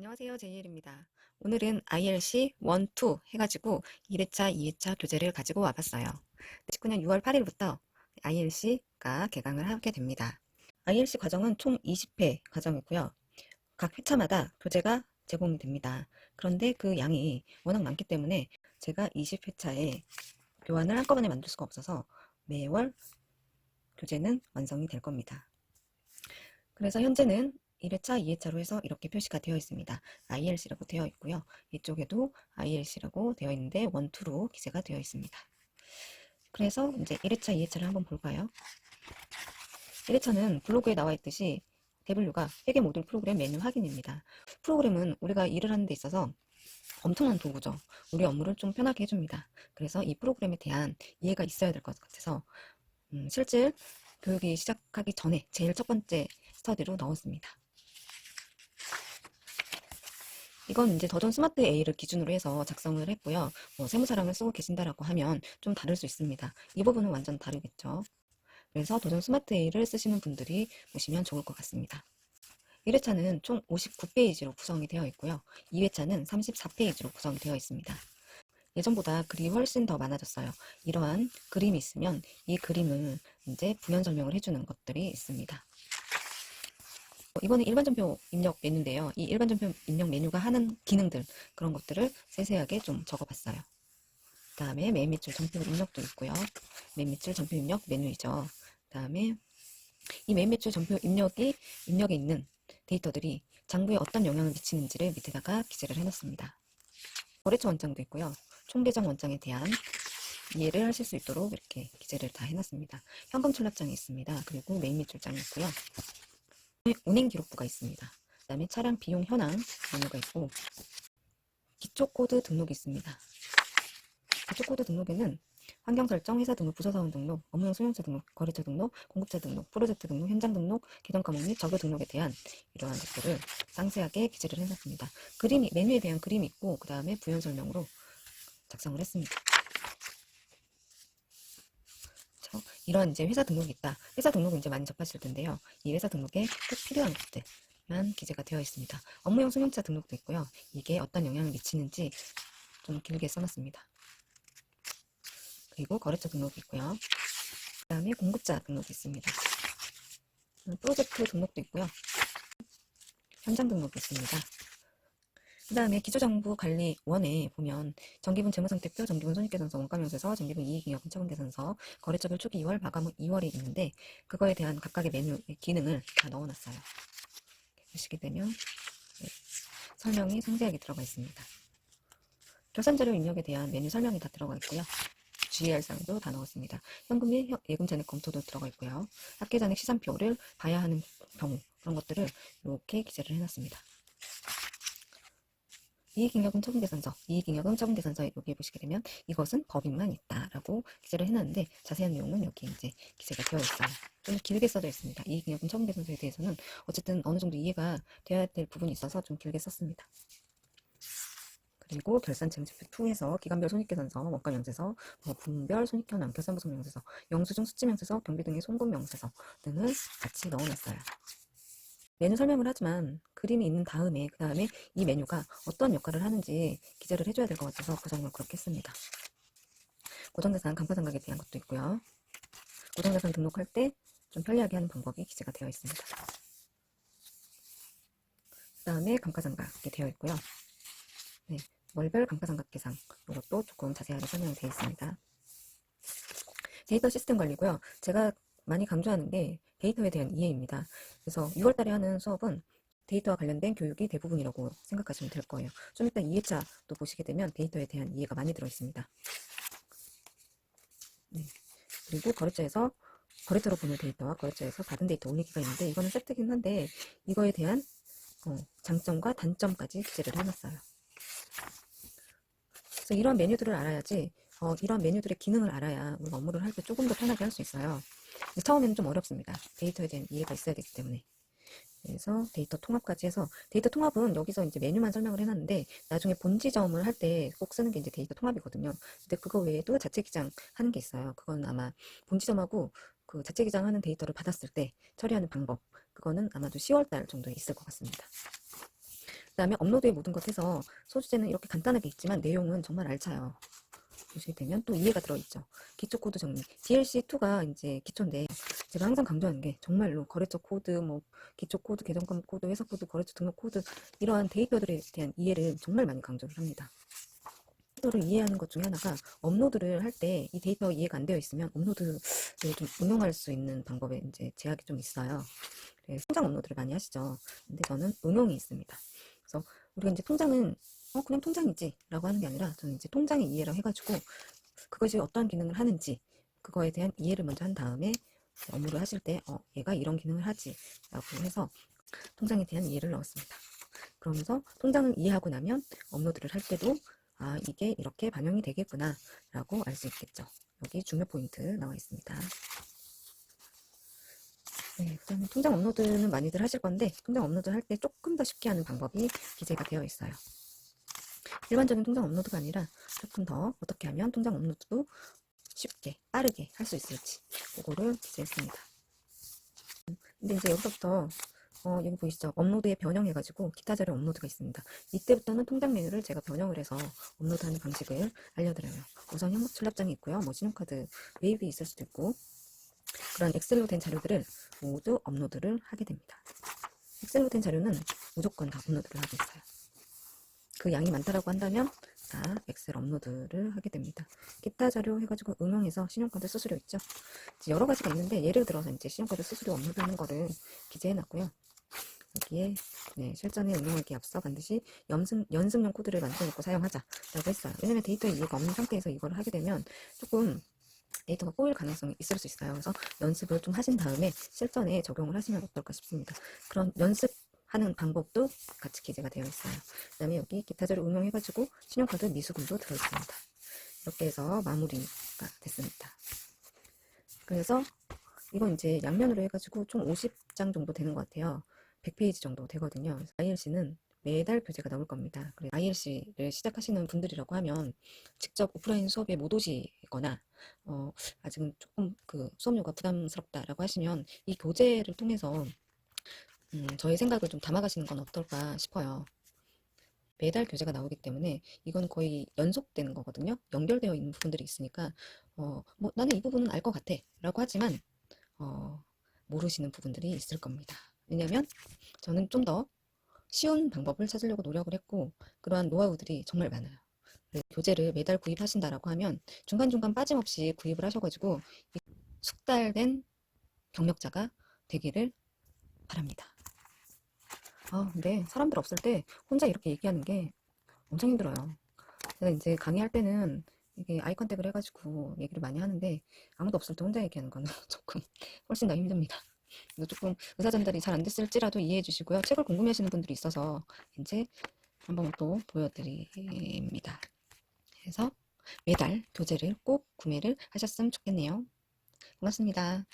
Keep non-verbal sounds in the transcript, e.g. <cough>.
안녕하세요. 제이엘입니다. 오늘은 ILC 1, 2 해가지고 1회차, 2회차 교재를 가지고 와봤어요. 19년 6월 8일부터 ILC가 개강을 하게 됩니다. ILC 과정은 총 20회 과정이고요. 각 회차마다 교재가 제공이 됩니다. 그런데 그 양이 워낙 많기 때문에 제가 20회차에 교환을 한꺼번에 만들 수가 없어서 매월 교재는 완성이 될 겁니다. 그래서 현재는 1회차, 2회차로 해서 이렇게 표시가 되어 있습니다. ILC라고 되어 있고요. 이쪽에도 ILC라고 되어 있는데 1, 2로 기재가 되어 있습니다. 그래서 이제 1회차, 2회차를 한번 볼까요? 1회차는 블로그에 나와 있듯이 W가 회계 모듈 프로그램 메뉴 확인입니다. 프로그램은 우리가 일을 하는 데 있어서 엄청난 도구죠. 우리 업무를 좀 편하게 해줍니다. 그래서 이 프로그램에 대한 이해가 있어야 될 것 같아서 음, 실질 교육이 시작하기 전에 제일 첫 번째 스터디로 넣었습니다. 이건 이제 더존 스마트 A를 기준으로 해서 작성을 했고요. 뭐 세무사랑을 쓰고 계신다라고 하면 좀 다를 수 있습니다. 이 부분은 완전 다르겠죠. 그래서 도전 스마트 A를 쓰시는 분들이 보시면 좋을 것 같습니다. 1회차는 총 59페이지로 구성이 되어 있고요. 2회차는 34페이지로 구성이 되어 있습니다. 예전보다 글이 훨씬 더 많아졌어요. 이러한 그림이 있으면 이 그림을 이제 부연 설명을 해주는 것들이 있습니다. 어, 이거는 일반 전표 입력 메뉴인데요. 이 일반 전표 입력 메뉴가 하는 기능들 그런 것들을 세세하게 좀 적어봤어요. 그 다음에 맨 밑줄 전표 입력도 있고요. 맨 밑줄 전표 입력 메뉴이죠. 그 다음에 이 맨 밑줄 전표 입력이 입력에 있는 데이터들이 장부에 어떤 영향을 미치는지를 밑에다가 기재를 해놨습니다. 거래처 원장도 있고요. 총계장 원장에 대한 이해를 하실 수 있도록 이렇게 기재를 다 해놨습니다. 현금 출납장이 있습니다. 그리고 메인 밑줄장이 있고요. 운행 기록부가 있습니다. 그 다음에 차량 비용 현황 메뉴가 있고 기초 코드 등록이 있습니다. 기초 코드 등록에는 환경 설정, 회사 등록, 부서 사원 등록, 업무용 소형차 등록, 거래처 등록, 공급자 등록, 프로젝트 등록, 현장 등록, 계정 과목 및 적요 등록에 대한 이러한 것들을 상세하게 기재를 해놨습니다. 그림이 메뉴에 대한 그림이 있고 그 다음에 부연 설명으로 작성을 했습니다. 그렇죠? 이런 이제 회사 등록이 있다. 회사 등록은 이제 많이 접하실 텐데요. 이 회사 등록에 꼭 필요한 것들만 기재가 되어 있습니다. 업무용 승용차 등록도 있고요. 이게 어떤 영향을 미치는지 좀 길게 써놨습니다. 그리고 거래처 등록이 있고요. 그 다음에 공급자 등록이 있습니다. 프로젝트 등록도 있고요. 현장 등록이 있습니다. 그 다음에 기초정부 관리 원에 보면 정기분 재무상태표, 정기분 손익계산서, 원가명세서, 정기분 이익잉여 분차분계산서, 거래처별 초기 2월, 마감 후 2월이 있는데 그거에 대한 각각의 메뉴 기능을 다 넣어놨어요. 보시게 되면 네, 설명이 상세하게 들어가 있습니다. 결산자료 입력에 대한 메뉴 설명이 다 들어가 있고요. GR상도 다 넣었습니다. 현금 및 예금 잔액 검토도 들어가 있고요. 합계 잔액 시산표를 봐야 하는 경우 그런 것들을 이렇게 기재를 해놨습니다. 이익잉여금 처분계산서, 이익잉여금 처분계산서에 여기 보시게 되면 이것은 법인만 있다라고 기재를 해놨는데 자세한 내용은 여기 이제 기재가 되어 있어요. 좀 길게 써져 있습니다. 이익잉여금 처분계산서에 대해서는 어쨌든 어느 정도 이해가 돼야 될 부분이 있어서 좀 길게 썼습니다. 그리고 결산쟁지표 2에서 기간별 손익계산서, 원가명세서, 뭐 분별 손익현황, 결산부속명세서, 영수증 수치명세서, 경비 등의 송금명세서 등을 같이 넣어놨어요. 메뉴 설명을 하지만 그림이 있는 다음에 그 다음에 이 메뉴가 어떤 역할을 하는지 기재를 해줘야 될 것 같아서 구성을 그렇게 했습니다. 고정자산 감가상각에 대한 것도 있고요. 고정자산 등록할 때 좀 편리하게 하는 방법이 기재가 되어 있습니다. 그 다음에 감가상각이 되어 있고요. 네, 월별 감가상각 계산 이것도 조금 자세하게 설명이 되어 있습니다. 데이터 시스템 관리고요. 제가 많이 강조하는 게 데이터에 대한 이해입니다. 그래서 6월 달에 하는 수업은 데이터와 관련된 교육이 대부분이라고 생각하시면 될 거예요. 좀 이따 2회차도 보시게 되면 데이터에 대한 이해가 많이 들어 있습니다. 네. 그리고 거래처에서 거래처로 보낼 데이터와 거래처에서 받은 데이터 올리기가 있는데 이거는 세트긴 한데 이거에 대한 어, 장점과 단점까지 기재를 해놨어요. 그래서 이런 메뉴들을 알아야지 어, 이런 메뉴들의 기능을 알아야 우리 업무를 할 때 조금 더 편하게 할 수 있어요. 처음에는 좀 어렵습니다. 데이터에 대한 이해가 있어야 되기 때문에. 그래서 데이터 통합까지 해서 데이터 통합은 여기서 이제 메뉴만 설명을 해놨는데 나중에 본지점을 할 때 꼭 쓰는 게 이제 데이터 통합이거든요. 근데 그거 외에도 자체 기장 하는 게 있어요. 그건 아마 본지점하고 그 자체 기장하는 데이터를 받았을 때 처리하는 방법 그거는 아마도 10월 달 정도에 있을 것 같습니다. 다음에 업로드의 모든 것 해서 소주제는 이렇게 간단하게 있지만 내용은 정말 알차요. 보시게 되면 또 이해가 들어있죠. 기초 코드 정리. DLC2가 이제 기초인데 제가 항상 강조하는 게 정말로 거래처 코드, 뭐 기초 코드, 계정권 코드, 회사 코드, 거래처 등록 코드 이러한 데이터들에 대한 이해를 정말 많이 강조를 합니다. 데이터를 이해하는 것 중에 하나가 업로드를 할 때 이 데이터 이해가 안 되어 있으면 업로드를 좀 응용할 수 있는 방법에 이제 제약이 좀 있어요. 통장 업로드를 많이 하시죠. 근데 저는 응용이 있습니다. 그래서 우리가 이제 통장은 어 그냥 통장이지 라고 하는 게 아니라 저는 이제 통장의 이해를 해가지고 그것이 어떤 기능을 하는지 그거에 대한 이해를 먼저 한 다음에 업무를 하실 때 어, 얘가 이런 기능을 하지 라고 해서 통장에 대한 이해를 넣었습니다. 그러면서 통장을 이해하고 나면 업로드를 할 때도 아 이게 이렇게 반영이 되겠구나 라고 알 수 있겠죠. 여기 중요 포인트 나와 있습니다. 네, 그 다음에 통장 업로드는 많이들 하실 건데 통장 업로드 할 때 조금 더 쉽게 하는 방법이 기재가 되어 있어요. 일반적인 통장 업로드가 아니라 조금 더 어떻게 하면 통장 업로드도 쉽게 빠르게 할 수 있을지 그거를 기재했습니다. 근데 이제 여기서부터 어, 여기 보이시죠? 업로드에 변형해가지고 기타 자료 업로드가 있습니다. 이때부터는 통장 메뉴를 제가 변형을 해서 업로드하는 방식을 알려드려요. 우선 현금 출납장이 있고요. 뭐 신용카드 웨이비 있을 수도 있고 그런 엑셀로 된 자료들을 모두 업로드를 하게 됩니다. 엑셀로 된 자료는 무조건 다 업로드를 하고 있어요. 그 양이 많다라고 한다면 다 엑셀 업로드를 하게 됩니다. 기타 자료 해가지고 응용해서 신용카드 수수료 있죠. 여러 가지가 있는데 예를 들어서 이제 신용카드 수수료 업로드하는 거를 기재해놨고요. 여기에 네, 실전에 응용하기 앞서 반드시 연습, 연습용 코드를 만들어놓고 사용하자라고 했어요. 왜냐면 데이터 이해가 없는 상태에서 이걸 하게 되면 조금 데이터가 꼬일 가능성이 있을 수 있어요. 그래서 연습을 좀 하신 다음에 실전에 적용을 하시면 어떨까 싶습니다. 그런 연습 하는 방법도 같이 기재가 되어 있어요. 그 다음에 여기 기타 자료 응용해가지고 신용카드 미수금도 들어있습니다. 이렇게 해서 마무리가 됐습니다. 그래서 이건 이제 양면으로 해가지고 총 50장 정도 되는 것 같아요. 100페이지 정도 되거든요. ILC는 매달 교재가 나올 겁니다. 그래서 ILC를 시작하시는 분들이라고 하면 직접 오프라인 수업에 못 오시거나 어, 아직은 조금 그 수업료가 부담스럽다라고 하시면 이 교재를 통해서 음, 저의 생각을 좀 담아가시는 건 어떨까 싶어요. 매달 교재가 나오기 때문에 이건 거의 연속되는 거거든요. 연결되어 있는 부분들이 있으니까 어, 뭐 나는 이 부분은 알 것 같아 라고 하지만 어, 모르시는 부분들이 있을 겁니다. 왜냐면 저는 좀 더 쉬운 방법을 찾으려고 노력을 했고 그러한 노하우들이 정말 많아요. 그래서 교재를 매달 구입하신다라고 하면 중간중간 빠짐없이 구입을 하셔가지고 이 숙달된 경력자가 되기를 바랍니다. 아, 근데 사람들 없을 때 혼자 이렇게 얘기하는 게 엄청 힘들어요. 제가 이제 강의할 때는 이게 아이 컨택을 해가지고 얘기를 많이 하는데 아무도 없을 때 혼자 얘기하는 거는 <laughs> 조금 훨씬 더 힘듭니다. 그래서 조금 의사 전달이 잘 안 됐을지라도 이해해 주시고요. 책을 궁금해하시는 분들이 있어서 이제 한번 또 보여드립니다. 그래서 매달 교재를 꼭 구매를 하셨으면 좋겠네요. 고맙습니다.